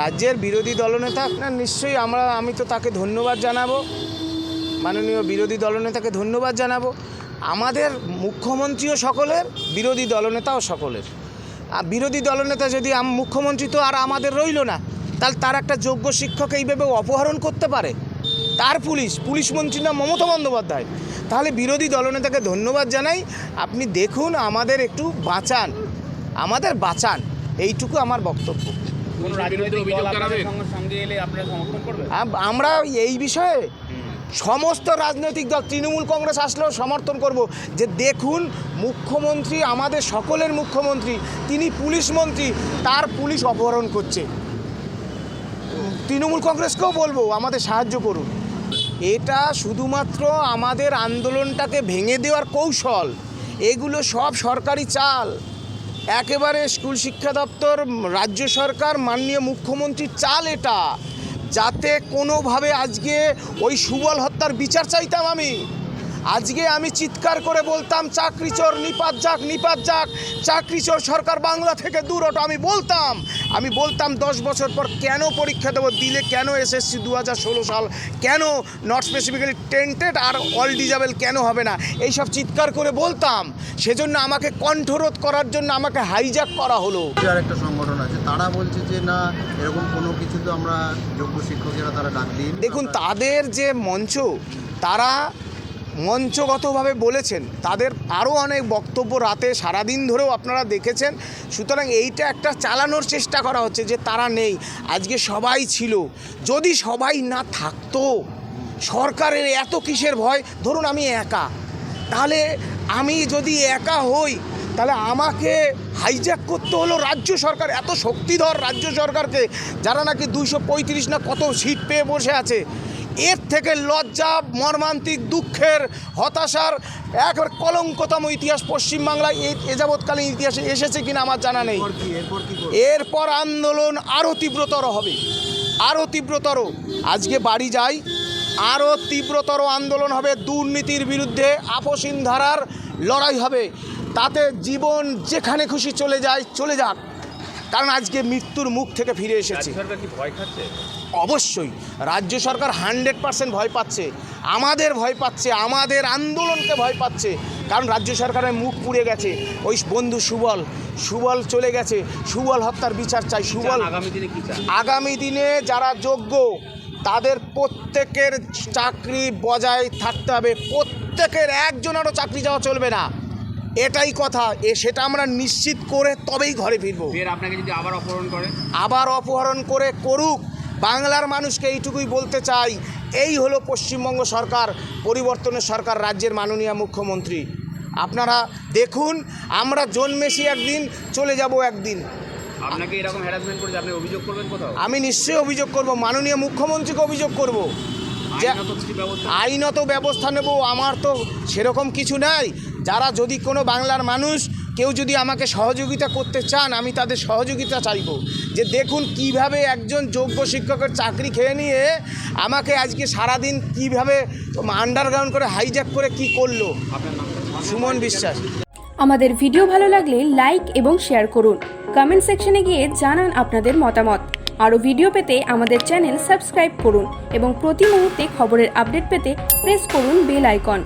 রাজ্যের বিরোধী দলনেতা আপনার নিশ্চয়ই আমরা, আমি তো তাকে ধন্যবাদ জানাব। মাননীয় বিরোধী দলনেতাকে ধন্যবাদ জানাব। আমাদের মুখ্যমন্ত্রীও সকলের, বিরোধী দলনেতাও সকলের। আর বিরোধী দলনেতা যদি মুখ্যমন্ত্রী তো আর আমাদের রইল না, তাহলে তার একটা যোগ্য শিক্ষক এইভাবে অপহরণ করতে পারে? তার পুলিশ পুলিশ মন্ত্রী না, মমতা বন্দ্যোপাধ্যায়? তাহলে বিরোধী দলনেতাকে ধন্যবাদ জানাই। আপনি দেখুন, আমাদের একটু বাঁচান। আমাদের বাঁচান। এইটুকু আমার বক্তব্য। কোনো রাজনৈতিক দল আপনাদের সঙ্গে সঙ্গে এলে আপনারা সমর্থন করবেন? আম- আমরা এই বিষয়ে সমস্ত রাজনৈতিক দল তৃণমূল কংগ্রেস আসলেও সমর্থন করব যে দেখুন মুখ্যমন্ত্রী আমাদের সকলের মুখ্যমন্ত্রী তিনি পুলিশ মন্ত্রী তার পুলিশ অপহরণ করছে। তৃণমূল কংগ্রেসকেও বলব আমাদের সাহায্য করুন। এটা শুধুমাত্র আমাদের আন্দোলনটাকে ভেঙে দেওয়ার কৌশল। এগুলো সব সরকারি চাল। একেবারে স্কুল শিক্ষা দপ্তর, রাজ্য সরকার, মাননীয় মুখ্যমন্ত্রী চাল এটা, যাতে কোনোভাবে আজকে ওই সুবল হত্যার বিচার চাইতাম আমি। আজকে আমি চিৎকার করে বলতাম চাকরি চোর নিপাত যাক নিপাত যাক। চাকরি চোর সরকার বাংলা থেকে দূর হটো আমি বলতাম আমি বলতাম দশ বছর পর কেন পরীক্ষা দেবো? দিলে কেন এসএসসি দু হাজার ষোলো সাল? কেন নট স্পেসিফিক্যালি টেন্টেড আর অল ডিজাবেল কেন হবে না? এইসব চিৎকার করে বলতাম। সেজন্য আমাকে কণ্ঠরোধ করার জন্য আমাকে হাইজ্যাক করা হলো। আর একটা সংগঠন আছে তারা বলছে যে না এরকম কোনো কিছু তো আমরা যোগ্য শিক্ষকেরা তারা ডাক দিন। দেখুন তাদের যে মঞ্চ তারা মঞ্চগতভাবে বলেছেন, তাদের আরও অনেক বক্তব্য রাতে সারাদিন ধরেও আপনারা দেখেছেন। সুতরাং এইটা একটা চালানোর চেষ্টা করা হচ্ছে যে তারা নেই। আজকে সবাই ছিল। যদি সবাই না থাকতো, সরকারের এত কিসের ভয়? ধরুন আমি একা। তাহলে আমি যদি একা হই, তাহলে আমাকে হাইজ্যাক করতে হলো রাজ্য সরকার। এত শক্তিধর রাজ্য সরকারকে, যারা নাকি দুইশো পঁয়ত্রিশ না কত সিট পেয়ে বসে আছে। এর থেকে লজ্জা মর্মান্তিক দুঃখের হতাশার একবার কলঙ্কতম ইতিহাস পশ্চিমবাংলায় এই এ যাবৎকালীন ইতিহাসে এসেছে কিনা আমার জানা নেই। এরপর আন্দোলন আরও তীব্রতর হবে। আরও তীব্রতর। আজকে বাড়ি যাই আরও তীব্রতর আন্দোলন হবে দুর্নীতির বিরুদ্ধে আপসীন ধারার লড়াই হবে। তাতে জীবন যেখানে খুশি চলে যায় চলে যাক। কারণ আজকে মৃত্যুর মুখ থেকে ফিরে এসেছে। ভয় খাচ্ছে? অবশ্যই। রাজ্য সরকার হান্ড্রেড পার্সেন্ট ভয় পাচ্ছে। আমাদের ভয় পাচ্ছে আমাদের আন্দোলনকে ভয় পাচ্ছে। কারণ রাজ্য সরকারের মুখ পুড়ে গেছে। ওই বন্ধু সুবল সুবল চলে গেছে। সুবল হত্যার বিচার চাই সুবল। আগামী দিনে আগামী দিনে যারা যোগ্য তাদের প্রত্যেকের চাকরি বজায় থাকতে হবে। প্রত্যেকের একজনেরও চাকরি যাওয়া চলবে না। এটাই কথা। এ সেটা আমরা নিশ্চিত করে তবেই ঘরে ফিরবো। আপনাকে যদি আবার অপহরণ করে? আবার অপহরণ করে করুক। বাংলার মানুষকে এইটুকুই বলতে চাই এই হলো পশ্চিমবঙ্গ সরকার পরিবর্তনের সরকার রাজ্যের মাননীয় মুখ্যমন্ত্রী। আপনারা দেখুন আমরা জন্মেছি একদিন চলে যাব একদিন। আপনাকে এরকম হ্যারাসমেন্ট করেছে আপনি অভিযোগ করবেন কোথাও? আমি নিশ্চয়ই অভিযোগ করব মাননীয় মুখ্যমন্ত্রীকে অভিযোগ করব। যে আইনত আইনত ব্যবস্থা নেব আমার তো সেরকম কিছু নাই। যারা যদি কোনো বাংলার মানুষ কেউ যদি আমাকে সহযোগিতা করতে চান, আমি তাদের সহযোগিতা চাইব। যে দেখুন কীভাবে একজন যোগ্য শিক্ষকের চাকরি খেয়ে নিয়ে আমাকে আজকে সারাদিন কীভাবে আন্ডারগ্রাউন্ড করে হাইজ্যাক করে কি করল। সুমন বিশ্বাস। আমাদের ভিডিও ভালো লাগলে লাইক এবং শেয়ার করুন। কমেন্ট সেকশনে গিয়ে জানান আপনাদের মতামত। আরও ভিডিও পেতে আমাদের চ্যানেল সাবস্ক্রাইব করুন এবং প্রতি মুহূর্তে খবরের আপডেট পেতে প্রেস করুন বেল আইকন